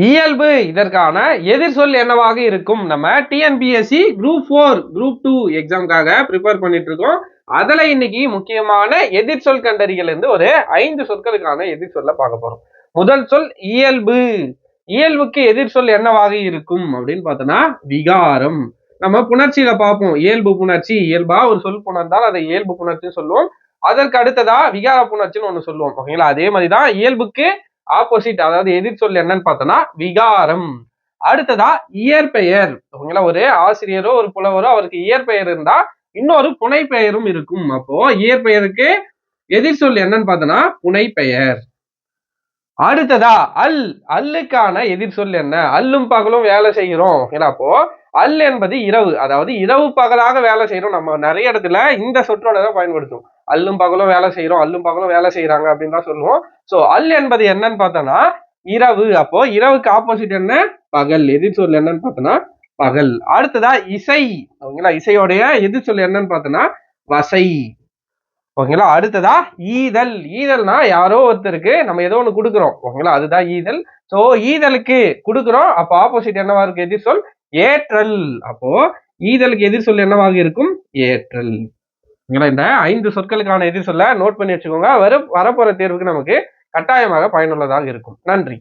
இயல்பு. இதற்கான எதிர்சொல் என்னவாக இருக்கும்? நம்ம TNPSC group four group two எக்ஸாம்காக prepare பண்ணிட்டு இருக்கோம் அதுல இன்னைக்கு முக்கியமான எதிர்சொல் கண்டறிகள் இருந்து ஒரு ஐந்து சொற்களுக்கான எதிர்சொல்ல பார்க்க போறோம். முதல் சொல் இயல்பு. இயல்புக்கு எதிர்சொல் என்னவாக இருக்கும் அப்படின்னு பார்த்தோன்னா விகாரம். நம்ம புணர்ச்சியில பார்ப்போம். இயல்பு புணர்ச்சி இயல்பா ஒரு சொல் புணர்ந்தால் அதை இயல்பு புணர்ச்சின்னு சொல்லுவோம். அதற்கு அடுத்ததா விகார புணர்ச்சின்னு ஒன்று சொல்லுவோம். ஓகேங்களா? அதே மாதிரிதான் இயல்புக்கு ஆப்போசிட் அதாவது எதிர்ச்சொல் என்னன்னு பார்த்தோம்னா விகாரம். அடுத்ததா இயற்பெயர். ஓகேங்களா? ஒரு ஆசிரியரோ ஒரு புலவரோ அவருக்கு இயற்பெயர் இருந்தா இன்னொரு புனைப்பெயரும் இருக்கும். அப்போ இயற்பெயருக்கு எதிர்ச்சொல் என்னன்னு பார்த்தோம்னா புனைப்பெயர். அடுத்ததா அல். அல்லுக்கான எதிர்சொல் என்ன? அல்லும் பகலும் வேலை செய்கிறோம். ஓகேங்களா அப்போ அல் என்பது இரவு. அதாவது இரவு பகலாக வேலை செய்யறோம் நம்ம நிறைய இடத்துல இந்த சொற்றோட தான் பயன்படுத்தும் அல்லும் பகலும் வேலை செய்யறோம் அல்லும் பகலும் வேலை செய்யறாங்க அப்படின்னு தான் சொல்லுவோம். சோ அல் என்பது என்னன்னு பார்த்தோம்னா இரவு. அப்போ இரவுக்கு ஆப்போசிட் என்ன? பகல். எதிர்ச்சொல் என்னன்னு பார்த்தோம்னா பகல். அடுத்ததா இசை. ஓகேங்களா இசையோடைய எதிர்ச்சொல் என்னன்னு பார்த்தோம்னா வசை. ஓகேங்களா? அடுத்ததா ஈதல். ஈதல்னா யாரோ ஒருத்தருக்கு நம்ம ஏதோ ஒன்று கொடுக்குறோம். ஓகேங்களா? அதுதான் ஈதல். ஸோ ஈதலுக்கு கொடுக்குறோம். அப்போ ஆப்போசிட் என்னவா இருக்கு? எதிர்சொல் ஏற்றல். அப்போ ஈதலுக்கு எதிர் சொல் என்னவாக இருக்கும்? ஏற்றல். இந்த ஐந்து சொற்களுக்கான எதிர் சொல்ல நோட் பண்ணி வச்சுக்கோங்க. வர வரப்போற தேர்வுக்கு நமக்கு கட்டாயமாக பயனுள்ளதாக இருக்கும். நன்றி.